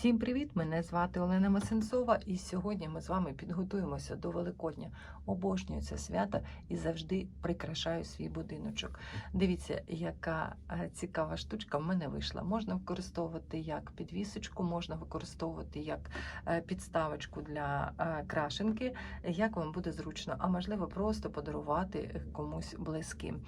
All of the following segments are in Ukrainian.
Всім привіт! Мене звати Олена Масенцова, і сьогодні ми з вами підготуємося до Великодня. Обожнюю це свято і завжди прикрашаю свій будиночок. Дивіться, яка е, цікава штучка в мене вийшла. Можна використовувати як підвісочку, можна використовувати як е, підставочку для е, крашенки, як вам буде зручно, а можливо просто подарувати комусь близьким.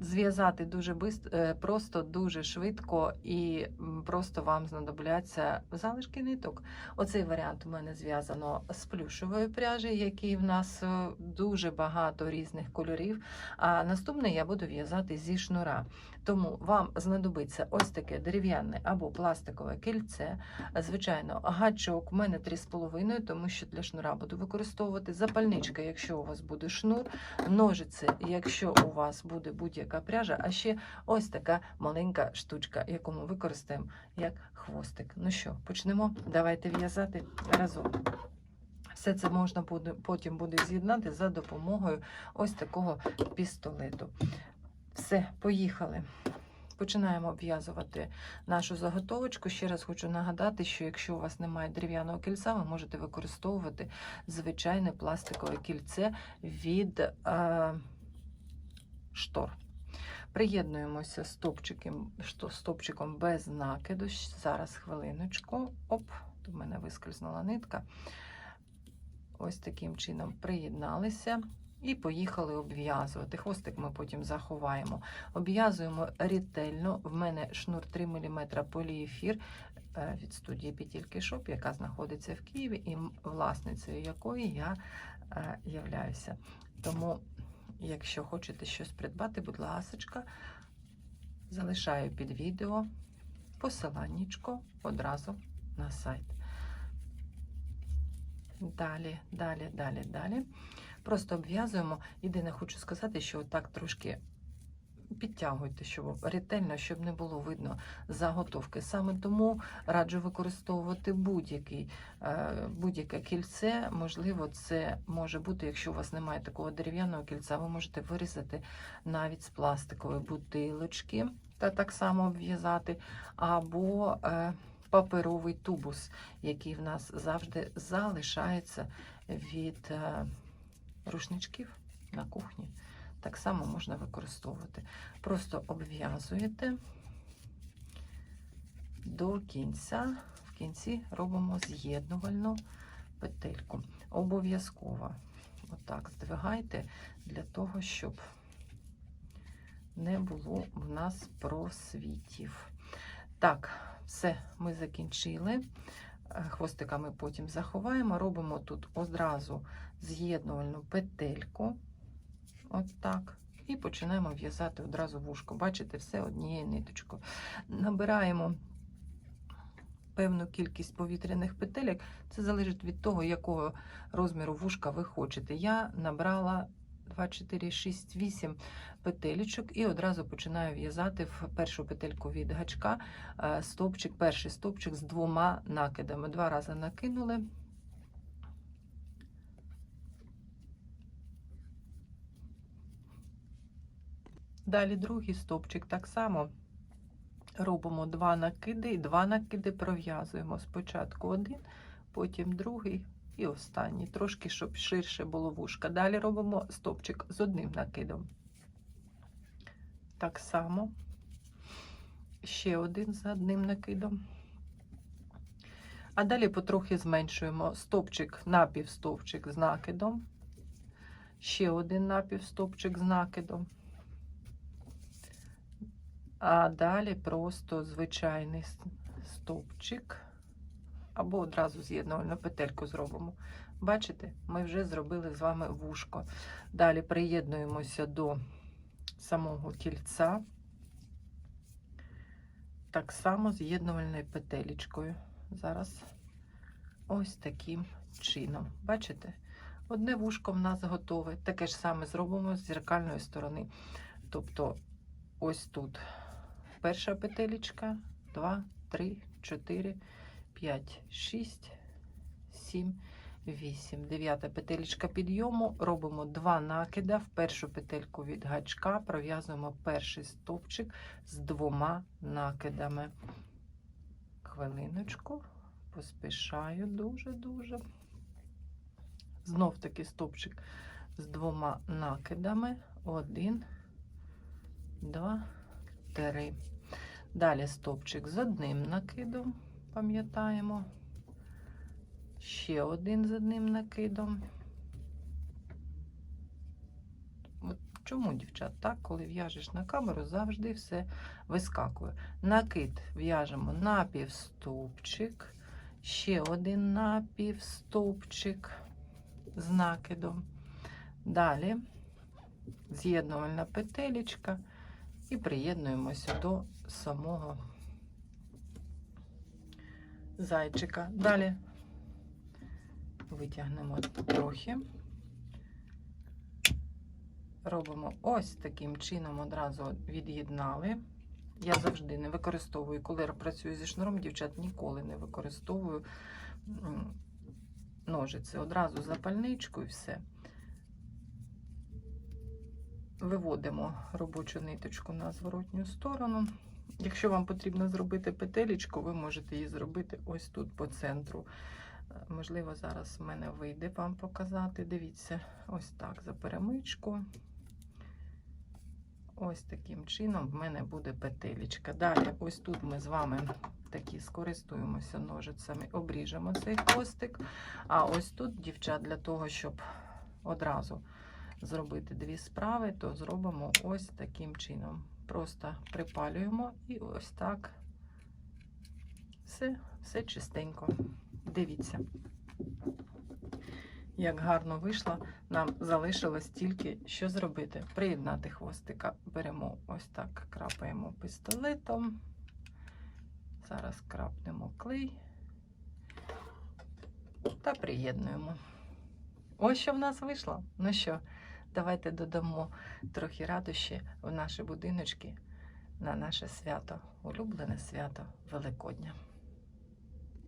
Зв'язати дуже е, просто дуже швидко і просто вам знадобляться залишки ниток. Оцей варіант у мене зв'язано з плюшової пряжі, який в нас е, дуже багато різних кольорів. А наступний я буду в'язати зі шнура. Тому вам знадобиться ось таке дерев'яне або пластикове кільце. Звичайно, гачок у мене 3,5, тому що для шнура буду використовувати запальничка, якщо у вас буде шнур, ножиці, якщо у вас буде будь-яка пряжа, а ще ось така маленька штучка, яку ми використаємо як хвостик. Ну що, почнемо? Давайте в'язати разом. Все це можна буде потім буде з'єднати за допомогою ось такого пістолету. Все, поїхали. Починаємо обв'язувати нашу заготовочку. Ще раз хочу нагадати, що якщо у вас немає дерев'яного кільця, ви можете використовувати звичайне пластикове кільце від е, штор. Приєднуємося стопчиком, стопчиком без накиду. Зараз хвилиночку. Оп, до мене вискользнула нитка. Ось таким чином приєдналися. І поїхали обв'язувати. Хвостик ми потім заховаємо. Обв'язуємо ретельно. В мене шнур 3 мм поліефір е, від студії Петельки Шоп, яка знаходиться в Києві, і власницею якої я е, являюся. Тому, якщо хочете щось придбати, будь ласочка, залишаю під відео посиланнячко одразу на сайт. Далі, далі, далі, далі. Просто обв'язуємо. Єдине, хочу сказати, що отак трошки підтягуйте, щоб ретельно, щоб не було видно заготовки. Саме тому раджу використовувати е, будь-яке кільце. Можливо, це може бути, якщо у вас немає такого дерев'яного кільця, ви можете вирізати навіть з пластикової бутилочки та так само обв'язати, або е, паперовий тубус, який в нас завжди залишається від. е, рушничків на кухні. Так само можна використовувати. Просто обв'язуєте до кінця. В кінці робимо з'єднувальну петельку. Обов'язково отак здвигайте для того, щоб не було в нас просвітів. Так, все, ми закінчили. Е, Хвостика ми потім заховаємо. Робимо тут одразу з'єднувальну петельку. От так. І починаємо в'язати одразу вушко. Бачите, все однією ниточкою. Набираємо певну кількість повітряних петелек. Це залежить від того, якого розміру вушка ви хочете. Я набрала 2, 4, 6, 8 петелечок і одразу починаю в'язати в першу петельку від гачка е, стовпчик, перший стовпчик з двома накидами. Два рази накинули. Далі другий стовпчик так само робимо два накиди і два накиди пров'язуємо. Спочатку один, потім другий і останній. Трошки, щоб ширше було вушка. Далі робимо стовпчик з одним накидом. Так само ще один з одним накидом. А далі потрохи зменшуємо стовпчик, напівстовпчик з накидом. Ще один напівстовпчик з накидом. А далі просто звичайний стовпчик. Або одразу з'єднувальну петельку зробимо. Бачите, ми вже зробили з вами вушко. Далі приєднуємося до самого кільця. Так само з'єднувальною петелечкою. Зараз ось таким чином. Бачите? Одне вушко в нас готове. Таке ж саме зробимо з зеркальної сторони. Тобто, ось тут перша петелечка, 2, 3, 4, 5, 6, 7, 8. Дев'ята петелечка підйому. Робимо два накида в першу петельку від гачка, пров'язуємо перший стовпчик з двома накидами. хвилиночку. Поспішаю дуже-дуже. Знов таки стопчик з двома накидами. Один, два, три. Далі стопчик з одним накидом, пам'ятаємо. Ще один з одним накидом. Чому, дівчат, так, коли в'яжеш на камеру, завжди все вискакує. Накид в'яжемо на півстовпчик, ще один напівстовпчик з накидом. Далі з'єднувальна петелечка і приєднуємося до самого зайчика. Далі витягнемо трохи. Робимо ось таким чином, одразу від'єднали. Я завжди не використовую, коли працюю зі шнуром, дівчат ніколи не використовую ножиці. Одразу запальничку і все. Виводимо робочу ниточку на зворотню сторону. Якщо вам потрібно зробити петелечку, ви можете її зробити ось тут по центру. Е, Можливо, зараз в мене вийде вам показати. Дивіться, ось так за перемичку. Ось таким чином в мене буде петелечка. Далі, ось тут ми з вами такі скористуємося ножицями, обріжемо цей хвостик. А ось тут, дівчат, для того, щоб одразу зробити дві справи, то зробимо ось таким чином. Просто припалюємо і ось так. Все, все чистенько. Дивіться. Як гарно вийшло, нам залишилось тільки що зробити. Приєднати хвостика. Беремо ось так, крапаємо пістолетом. Зараз крапнемо клей та приєднуємо. Ось що в нас вийшло. Ну що, давайте додамо трохи радощі в наші будиночки на наше свято, улюблене свято Великодня.